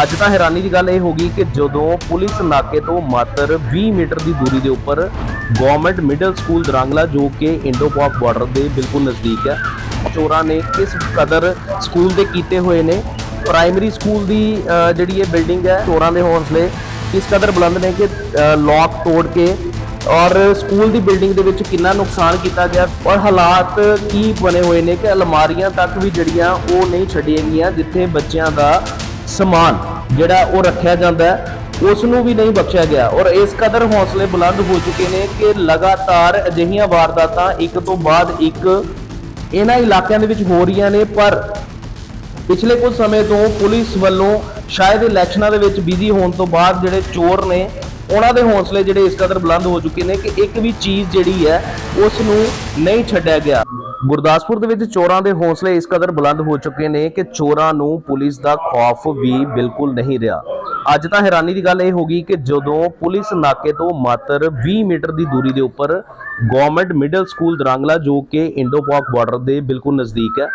ਅੱਜ ਤਾਂ ਹੈਰਾਨੀ ਦੀ ਗੱਲ ਇਹ ਹੋ ਗਈ ਕਿ ਜਦੋਂ ਪੁਲਿਸ ਨਾਕੇ ਤੋਂ ਮਾਤਰ 20 ਮੀਟਰ ਦੀ ਦੂਰੀ ਦੇ ਉੱਪਰ ਗਵਰਨਮੈਂਟ ਮਿਡਲ ਸਕੂਲ ਦਰਾਂਗਲਾ, ਜੋ ਕਿ ਇੰਡੋ ਪਾਕ ਬਾਰਡਰ ਦੇ ਬਿਲਕੁਲ ਨਜ਼ਦੀਕ ਹੈ, ਚੋਰਾਂ ਨੇ ਕਿਸ ਕਦਰ ਸਕੂਲ ਦੇ ਕੀਤੇ ਹੋਏ ਨੇ। ਪ੍ਰਾਇਮਰੀ ਸਕੂਲ ਦੀ ਜਿਹੜੀ ਇਹ ਬਿਲਡਿੰਗ ਹੈ, ਚੋਰਾਂ ਦੇ ਹੌਸਲੇ ਇਸ ਕਦਰ ਬੁਲੰਦ ਨੇ ਕਿ ਲੋਕ ਤੋੜ ਕੇ ਔਰ ਸਕੂਲ ਦੀ ਬਿਲਡਿੰਗ ਦੇ ਵਿੱਚ ਕਿੰਨਾ ਨੁਕਸਾਨ ਕੀਤਾ ਗਿਆ ਔਰ ਹਾਲਾਤ ਕੀ ਬਣੇ ਹੋਏ ਨੇ ਕਿ ਅਲਮਾਰੀਆਂ ਤੱਕ ਵੀ ਜਿਹੜੀਆਂ ਉਹ ਨਹੀਂ ਛੱਡੀਆਂ ਗਈਆਂ, ਜਿੱਥੇ ਬੱਚਿਆਂ ਦਾ ਸਮਾਨ ਜਿਹੜਾ ਉਹ ਰੱਖਿਆ ਜਾਂਦਾ ਹੈ, ਉਸ ਨੂੰ ਵੀ ਨਹੀਂ ਬਖਸ਼ਿਆ ਗਿਆ। ਔਰ ਇਸ ਕਦਰ ਹੌਸਲੇ ਬੁਲੰਦ ਹੋ ਚੁੱਕੇ ਨੇ ਕਿ ਲਗਾਤਾਰ ਅਜਿਹੀਆਂ ਵਾਰਦਾਤਾਂ ਇੱਕ ਤੋਂ ਬਾਅਦ ਇੱਕ ਇਹਨਾਂ ਇਲਾਕਿਆਂ ਦੇ ਵਿੱਚ ਹੋ ਰਹੀਆਂ ਨੇ, ਪਰ ਪਿਛਲੇ ਕੁਝ ਸਮੇਂ ਤੋਂ ਪੁਲਿਸ ਵੱਲੋਂ ਸ਼ਾਇਦ ਇਲੈਕਸ਼ਨਾਂ ਦੇ ਵਿੱਚ ਬਿਜ਼ੀ ਹੋਣ ਤੋਂ ਬਾਅਦ ਜਿਹੜੇ ਚੋਰ ਨੇ ਉਹਨਾਂ ਦੇ ਹੌਸਲੇ ਜਿਹੜੇ ਇਸ ਕਦਰ ਬੁਲੰਦ ਹੋ ਚੁੱਕੇ ਨੇ ਕਿ ਇੱਕ ਵੀ ਚੀਜ਼ ਜਿਹੜੀ ਹੈ, ਉਸ ਨੂੰ ਨਹੀਂ ਛੱਡਿਆ ਗਿਆ। ਗੁਰਦਾਸਪੁਰ ਦੇ ਵਿੱਚ ਚੋਰਾਂ ਦੇ ਹੌਸਲੇ ਇਸ ਕਦਰ ਬੁਲੰਦ ਹੋ ਚੁੱਕੇ ਨੇ ਕਿ ਚੋਰਾਂ ਨੂੰ ਪੁਲਿਸ ਦਾ ਖੌਫ ਵੀ ਬਿਲਕੁਲ ਨਹੀਂ ਰਿਹਾ। ਅੱਜ ਤਾਂ ਹੈਰਾਨੀ ਦੀ ਗੱਲ ਇਹ ਹੋ ਗਈ ਕਿ ਜਦੋਂ ਪੁਲਿਸ ਨਾਕੇ ਤੋਂ ਮਾਤਰ 20 ਮੀਟਰ ਦੀ ਦੂਰੀ ਦੇ ਉੱਪਰ ਗਵਰਨਮੈਂਟ ਮਿਡਲ ਸਕੂਲ ਦਰਾਂਗਲਾ ਜੋ ਕਿ ਇੰਡੋ ਪਾਕ ਬਾਰਡਰ ਦੇ ਬਿਲਕੁਲ ਨਜ਼ਦੀਕ ਹੈ।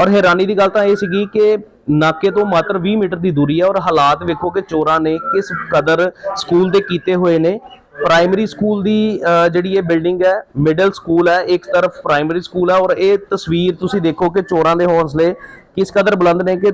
ਔਰ ਹੈਰਾਨੀ ਦੀ ਗੱਲ ਤਾਂ ਇਹ ਸੀਗੀ ਕਿ ਨਾਕੇ ਤੋਂ ਮਾਤਰ 20 ਮੀਟਰ ਦੀ ਦੂਰੀ ਹੈ ਔਰ ਹਾਲਾਤ ਵੇਖੋ ਕਿ ਚੋਰਾਂ ਨੇ ਕਿਸ ਕਦਰ ਸਕੂਲ ਦੇ ਕੀਤੇ ਹੋਏ ਨੇ। ਪ੍ਰਾਇਮਰੀ ਸਕੂਲ ਦੀ ਜਿਹੜੀ ਇਹ ਬਿਲਡਿੰਗ ਹੈ ਮਿਡਲ ਸਕੂਲ ਹੈ, ਇੱਕ ਤਰਫ ਪ੍ਰਾਇਮਰੀ ਸਕੂਲ ਹੈ ਔਰ ਇਹ ਤਸਵੀਰ ਤੁਸੀਂ ਦੇਖੋ ਕਿ ਚੋਰਾਂ ਦੇ ਹੌਸਲੇ ਕਿਸ ਕਦਰ ਬੁਲੰਦ ਨੇ ਕਿ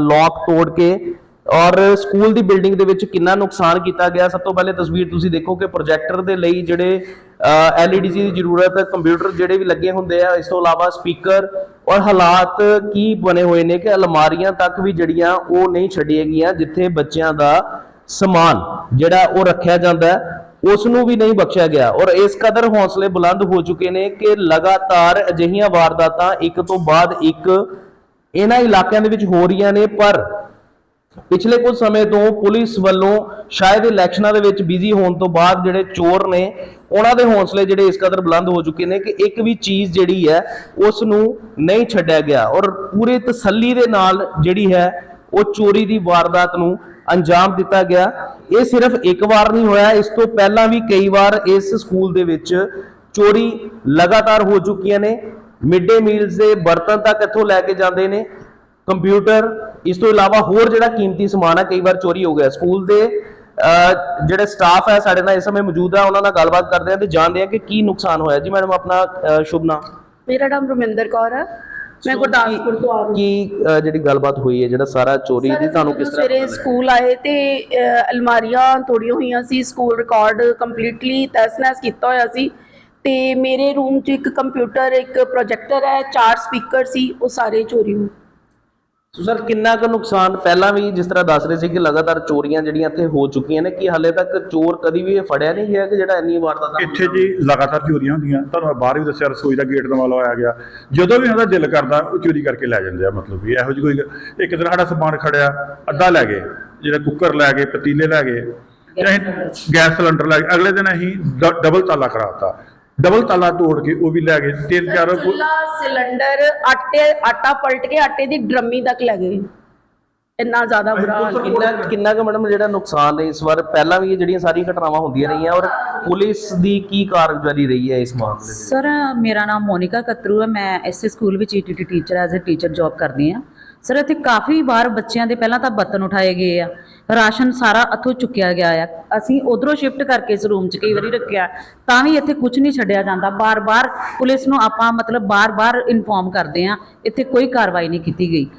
ਲੋਕ ਤੋੜ ਕੇ ਔਰ ਸਕੂਲ ਦੀ ਬਿਲਡਿੰਗ ਦੇ ਵਿੱਚ ਕਿੰਨਾ ਨੁਕਸਾਨ ਕੀਤਾ ਗਿਆ। ਸਭ ਤੋਂ ਪਹਿਲੇ ਤਸਵੀਰ ਤੁਸੀਂ ਦੇਖੋ ਕਿ ਪ੍ਰੋਜੈਕਟਰ ਦੇ ਲਈ ਜਿਹੜੇ ਐਲਈਡੀ ਦੀ ਜ਼ਰੂਰਤ ਕੰਪਿਊਟਰ ਜਿਹੜੇ ਵੀ ਲੱਗੇ ਹੁੰਦੇ ਆ, ਇਸ ਤੋਂ ਇਲਾਵਾ ਸਪੀਕਰ ਔਰ ਹਾਲਾਤ ਕੀ ਬਣੇ ਹੋਏ ਨੇ ਕਿ ਅਲਮਾਰੀਆਂ ਤੱਕ ਵੀ ਜਿਹੜੀਆਂ ਉਹ ਨਹੀਂ ਛੱਡੀਆਂ ਗਈਆਂ, ਜਿੱਥੇ ਬੱਚਿਆਂ ਦਾ ਸਮਾਨ ਜਿਹੜਾ ਉਹ ਰੱਖਿਆ ਜਾਂਦਾ ਹੈ, ਉਸ ਨੂੰ ਵੀ ਨਹੀਂ ਬਖਸ਼ਿਆ ਗਿਆ। ਔਰ ਇਸ ਕਦਰ ਹੌਸਲੇ ਬੁਲੰਦ ਹੋ ਚੁੱਕੇ ਨੇ ਕਿ ਲਗਾਤਾਰ ਅਜਿਹੀਆਂ ਵਾਰਦਾਤਾਂ ਇੱਕ ਤੋਂ ਬਾਅਦ ਇੱਕ ਇਹਨਾਂ ਇਲਾਕਿਆਂ ਦੇ ਵਿੱਚ ਹੋ ਰਹੀਆਂ ਨੇ, ਪਰ ਪਿਛਲੇ ਕੁਝ ਸਮੇਂ ਤੋਂ ਪੁਲਿਸ ਵੱਲੋਂ ਸ਼ਾਇਦ ਇਲੈਕਸ਼ਨਾਂ ਦੇ ਵਿੱਚ ਬਿਜ਼ੀ ਹੋਣ ਤੋਂ ਬਾਅਦ ਜਿਹੜੇ ਚੋਰ ਨੇ, ਉਹਨਾਂ ਦੇ ਹੌਸਲੇ ਜਿਹੜੇ ਇਸ ਕਦਰ ਬੁਲੰਦ ਹੋ ਚੁੱਕੇ ਨੇ ਕਿ ਇੱਕ ਵੀ ਚੀਜ਼ ਜਿਹੜੀ ਹੈ ਉਸ ਨੂੰ ਨਹੀਂ ਛੱਡਿਆ ਗਿਆ। ਔਰ ਪੂਰੇ ਤਸੱਲੀ ਦੇ ਨਾਲ ਜਿਹੜੀ ਹੈ, ਉਹ ਚੋਰੀ ਦੀ ਵਾਰਦਾਤ ਨੂੰ ਅੰਜਾਮ ਦਿੱਤਾ ਗਿਆ। ਇਹ ਸਿਰਫ ਇੱਕ ਵਾਰ ਨਹੀਂ ਹੋਇਆ, ਇਸ ਤੋਂ ਪਹਿਲਾਂ ਵੀ ਕਈ ਵਾਰ ਇਸ ਸਕੂਲ ਦੇ ਵਿੱਚ ਚੋਰੀ ਲਗਾਤਾਰ ਹੋ ਚੁੱਕੀਆਂ ਨੇ। ਮਿਡ ਡੇ ਮੀਲਸ ਦੇ ਬਰਤਨ ਤੱਕ ਇੱਥੋਂ ਲੈ ਕੇ ਜਾਂਦੇ ਨੇ। ਕੰਪਿਊਟਰ ਇਸ ਤੋਂ ਇਲਾਵਾ ਹੋਰ ਜਿਹੜਾ ਕੀਮਤੀ ਸਮਾਨ ਹੈ ਕਈ ਵਾਰ ਚੋਰੀ ਹੋ ਗਿਆ। ਸਕੂਲ ਦੇ ਜਿਹੜੇ ਸਟਾਫ ਹੈ ਸਾਡੇ ਨਾਲ ਇਸ ਸਮੇਂ ਮੌਜੂਦ ਹੈ ਉਹਨਾਂ ਨਾਲ ਗੱਲਬਾਤ ਕਰਦੇ ਹਾਂ ਤੇ ਜਾਣਦੇ ਹਾਂ ਕਿ ਕੀ ਨੁਕਸਾਨ ਹੋਇਆ। ਜੀ ਮੈਡਮ ਆਪਣਾ ਸ਼ੁਭ ਨਾਮ? ਮੇਰਾ ਨਾਮ ਰਮਿੰਦਰ ਕੌਰ ਹੈ ਮੈਂ ਗੁਰਦਾਸਪੁਰ ਤੋਂ ਆ ਰਹੀ ਕੀ ਜਿਹੜੀ ਗੱਲਬਾਤ ਹੋਈ ਹੈ ਜਿਹੜਾ ਸਾਰਾ ਚੋਰੀ ਦੀ ਤੁਹਾਨੂੰ ਕਿਸ ਤਰ੍ਹਾਂ ਸਵੇਰੇ ਸਕੂਲ ਆਏ ਤੇ ਅਲਮਾਰੀਆਂ ਤੋੜੀਆਂ ਹੋਈਆਂ ਸੀ। ਸਕੂਲ ਰਿਕਾਰਡ ਕੰਪਲੀਟਲੀ ਤਹਿਸ-ਨਹਿਸ ਕੀਤਾ ਹੋਇਆ ਸੀ। ਤੇ ਮੇਰੇ ਰੂਮ 'ਚ ਇੱਕ ਕੰਪਿਊਟਰ ਇੱਕ ਪ੍ਰੋਜੈਕਟਰ ਹੈ ਚਾਰ ਸਪੀਕਰ ਸੀ ਉਹ ਸਾਰੇ ਚੋਰੀ ਹੋਏ ਸੋ ਸਰ, ਕਿੰਨਾ ਕੁ ਨੁਕਸਾਨ ਪਹਿਲਾਂ ਵੀ ਜਿਸ ਤਰ੍ਹਾਂ ਦੱਸ ਰਹੇ ਸੀ ਕਿ ਲਗਾਤਾਰ ਚੋਰੀਆਂ ਜਿਹੜੀਆਂ ਇੱਥੇ ਹੋ ਚੁੱਕੀਆਂ ਨੇ, ਕਿ ਹਾਲੇ ਤੱਕ ਚੋਰ ਕਦੀ ਵੀ ਇਹ ਫੜਿਆ ਨਹੀਂ ਗਿਆ ਕਿ ਜਿਹੜਾ ਇੰਨੀ ਵਾਰਦਾਤਾਂ ਇੱਥੇ ਜੀ ਲਗਾਤਾਰ ਚੋਰੀਆਂ ਹੁੰਦੀਆਂ। ਤੁਹਾਨੂੰ ਮੈਂ ਬਾਹਰ ਵੀ ਦੱਸਿਆ, ਰਸੋਈ ਦਾ ਗੇਟ ਨਵਾਂ ਲਵਾਇਆ ਗਿਆ। ਜਦੋਂ ਵੀ ਉਹਦਾ ਦਿਲ ਕਰਦਾ, ਉਹ ਚੋਰੀ ਕਰਕੇ ਲੈ ਜਾਂਦੇ ਆ, ਮਤਲਬ ਵੀ ਇਹੋ ਜਿਹੀ ਕੋਈ ਗੱਲ- ਇੱਕ ਦਿਨ ਸਾਡਾ ਸਮਾਨ ਖੜਿਆ, ਅੱਧਾ ਲੈ ਗਏ, ਜਿਹੜਾ ਕੁੱਕਰ ਲੈ ਗਏ, ਪਤੀਲੇ ਲੈ ਗਏ ਗੈਸ ਸਿਲੰਡਰ ਲੈ ਗਏ। ਅਗਲੇ ਦਿਨ ਅਸੀਂ ਡ- ਡਬਲ ਤਾਲਾ ਕਰਾਤਾ। ਡਬਲ ਤਾਲਾ ਤੋੜ ਕੇ ਉਹ ਵੀ ਲੈ ਗਏ ਤਿੰਨ ਚਾਰ ਸਿਲੰਡਰ ਆਟੇ ਆਟਾ ਪਲਟ ਕੇ ਆਟੇ ਦੀ ਡਰਮੀ ਤੱਕ ਲੈ ਗਏ। ਇੰਨਾ ਜ਼ਿਆਦਾ ਬੁਰਾ ਹਾਲ। ਕਿੰਨਾ ਕਿੰਨਾ ਕੁ ਮੈਡਮ ਜਿਹੜਾ ਨੁਕਸਾਨ ਹੈ ਇਸ ਵਾਰ? ਪਹਿਲਾਂ ਵੀ ਇਹ ਜਿਹੜੀਆਂ ਸਾਰੀਆਂ ਘਟਨਾਵਾਂ ਹੁੰਦੀਆਂ ਰਹੀਆਂ ਔਰ ਪੁਲਿਸ ਦੀ ਕੀ ਕਾਰਗੁਜ਼ਾਰੀ ਰਹੀ ਹੈ ਇਸ ਮਾਮਲੇ ਦੇ ਸਰ ਮੇਰਾ ਨਾਮ ਮੋਨਿਕਾ ਕਤਰੂ ਹੈ। ਮੈਂ ਐਸਏ ਸਕੂਲ ਵਿੱਚ ETT teacher as a teacher job ਕਰਦੀ ਹਾਂ। ਸਰ ਇੱਥੇ ਕਾਫੀ ਵਾਰ ਬੱਚਿਆਂ ਦੇ ਪਹਿਲਾਂ ਤਾਂ ਬਰਤਨ ਉਠਾਏ ਗਏ ਆ। ਰਾਸ਼ਨ ਸਾਰਾ ਇੱਥੋਂ ਚੁੱਕਿਆ ਗਿਆ ਆ। ਅਸੀਂ ਉਧਰੋਂ ਸ਼ਿਫਟ ਕਰਕੇ ਇਸ ਰੂਮ 'ਚ ਕਈ ਵਾਰੀ ਰੱਖਿਆ। ਤਾਂ ਵੀ ਇੱਥੇ ਕੁਝ ਨਹੀਂ ਛੱਡਿਆ ਜਾਂਦਾ। ਬਾਰ-ਬਾਰ ਪੁਲਿਸ ਨੂੰ ਆਪਾਂ ਮਤਲਬ ਬਾਰ-ਬਾਰ ਇਨਫੋਰਮ ਕਰਦੇ ਆ ਇੱਥੇ ਕੋਈ ਕਾਰਵਾਈ ਨਹੀਂ ਕੀਤੀ ਗਈ।